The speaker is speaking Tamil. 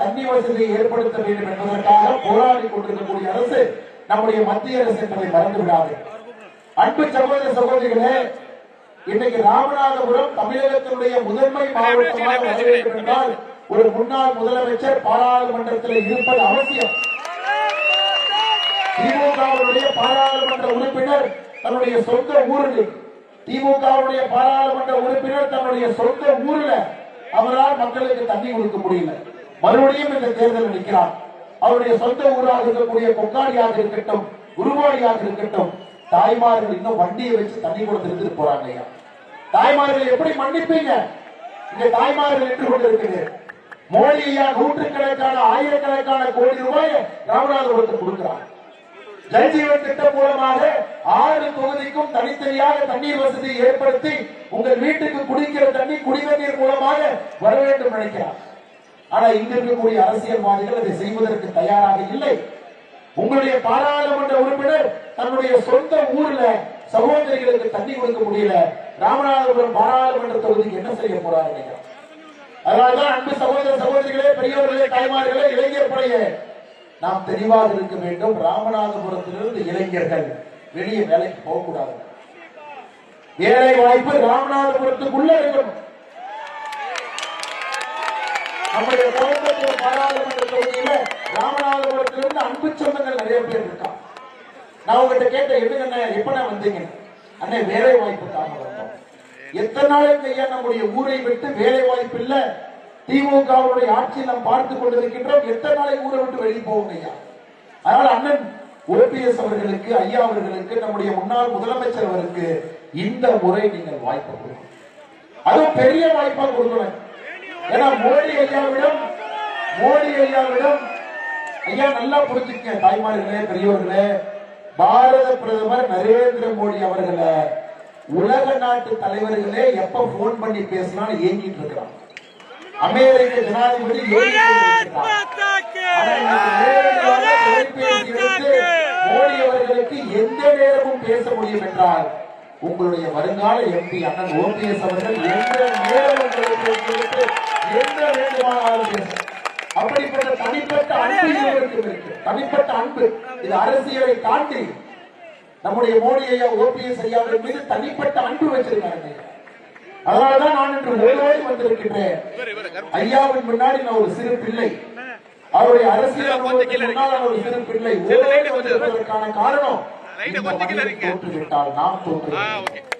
தண்ணி வசதியை ஏற்படுத்த வேண்டும் என்பதற்காக போராடி கொண்டிருக்கக்கூடிய அரசு நம்முடைய மத்திய அரசு என்பதை மறந்து விடாது அன்பு சகோதர சகோதரிகளே இன்னைக்கு ராமநாதபுரம் தமிழகத்தினுடைய முதன்மை மாவட்டமாக வர வேண்டும் என்றால் ஒரு முன்னாள் முதலமைச்சர் பாராளுமன்றத்தில் இருப்பது அவசியம். திமுகவுடைய பாராளுமன்ற உறுப்பினர் தன்னுடைய சொந்த ஊரில் திமுகவுடைய பாராளுமன்ற உறுப்பினர் தன்னுடைய சொந்த ஊரில் அவரால் மக்களுக்கு தண்ணி கொடுக்க முடியல. மறுபடியும் இந்த தேர்தல் நிற்கிறார். அவருடைய சொந்த ஊராக இருக்கக்கூடிய கொக்காடியாக இருக்கட்டும் குருவாடியாக இருக்கட்டும் தாய்மார்கள் இன்னும் வண்டியை வச்சு தண்ணி கொடுத்துட்டு போறாங்க ஐயா. தாய்மார்கள் எப்படி மன்னிப்பீங்க? இங்க தாய்மார்கள் நின்று கொண்டிருக்குது மோடி ஐயா நூற்றுக்கணக்கான ஆயிரக்கணக்கான கோடி ரூபாய் ராமநாதபுரத்துக்கு கொடுக்கிறார். ஜல்ஜீவன் திட்டம் மூலமாக ஆறு தொகுதிக்கும் தனித்தனியாக தண்ணீர் வசதி ஏற்படுத்தி உங்கள் வீட்டுக்கு குடிக்கிற தண்ணி குடிநீர் மூலமாக வர வேண்டும் நினைக்கிறார். ஆனா இங்க இருக்கக்கூடிய அரசியல்வாதிகள் அதை செய்வதற்கு தயாராக இல்லை. உங்களுடைய பாராளுமன்ற உறுப்பினர் தன்னுடைய சொந்த ஊர்ல சகோதரிகளுக்கு தண்ணி கொடுக்க முடியல. ராமநாதபுரம் பாராளுமன்ற தொகுதிக்கு என்ன செய்ய போறாரு அதனால்தான் அன்பு சகோதர சகோதரிகளே பெரியவர்களே தாய்மார்களே இளைஞர் நாம் தெளிவாக இருக்க வேண்டும். ராமநாதபுரத்திலிருந்து இளைஞர்கள் வெளியே வேலைக்கு போகக்கூடாது. வேலை வாய்ப்பு ராமநாதபுரத்துக்குள்ள இருக்கணும் நம்முடைய கோயம்புத்தூர் பாராளுமன்ற தொகுதியில ராமநாதபுரத்திலிருந்து அன்பு சொந்தங்கள் நிறைய பேர் இருக்கான் நான் உங்ககிட்ட கேட்டேன் எதுங்க எப்ப நான் வந்தீங்க? அண்ணே வேலை வாய்ப்புக்காக வந்தோம். எத்தனை நாளைக்கு ஐயா நம்முடைய ஊரை விட்டு வேலை வாய்ப்பு இல்ல? திமுகவுடைய ஆட்சியை நாம் பார்த்து கொண்டிருக்கின்றோம். எத்தனை நாளைக்கு ஊரை விட்டு வெளியே போவோம் ஐயா? அதனால அண்ணன் ஓபிஎஸ் அவர்களுக்கு ஐயா அவர்களுக்கு நம்முடைய முன்னாள் முதலமைச்சர் அவருக்கு இந்த முறை நீங்கள் வாய்ப்பு கொடுக்கணும் அதுவும் பெரிய வாய்ப்பா கொடுக்கணும். ஏன்னா மோடி ஐயாவிடம் மோடி ஐயாவிடம் ஐயா நல்லா புரிஞ்சுக்க தாய்மார்களே பெரியவர்களே பாரத பிரதமர் நரேந்திர மோடி அவர்களை உலக நாட்டு தலைவர்களே எப்ப போன் பண்ணி பேசலாம் ஏங்கிட்டு இருக்கிறான் அமெரிக்க ஜனாதிபதி ஏங்கிட்டு மோடி அவர்களுக்கு எந்த நேரமும் பேச முடியும் என்றால் உங்களுடைய வருங்கால எம்பி அண்ணன் ஓபிஎஸ் அவர்கள் எந்த நேரம் எந்த வேண்டுமானாலும் அப்படிப்பட்ட தனிப்பட்ட அன்பு தனிப்பட்ட அன்பு. இது அரசியலை தாண்டி நம்முடைய மோடி ஐயா ஓபிஎஸ் ஐயாவின் மீது தனிப்பட்ட அன்பு வச்சிருக்காங்க. அதனாலதான் நான் இன்று ஓய்வோடு வந்திருக்கின்றேன். ஐயாவின் முன்னாடி நான் ஒரு சிறு பிள்ளை அவருடைய அரசியல் முன்னால் நான் ஒரு சிறு பிள்ளை ஓய்வோடு வந்திருப்பதற்கான காரணம் தோற்றுவிட்டால் நாம் தோற்றுவிட்டோம்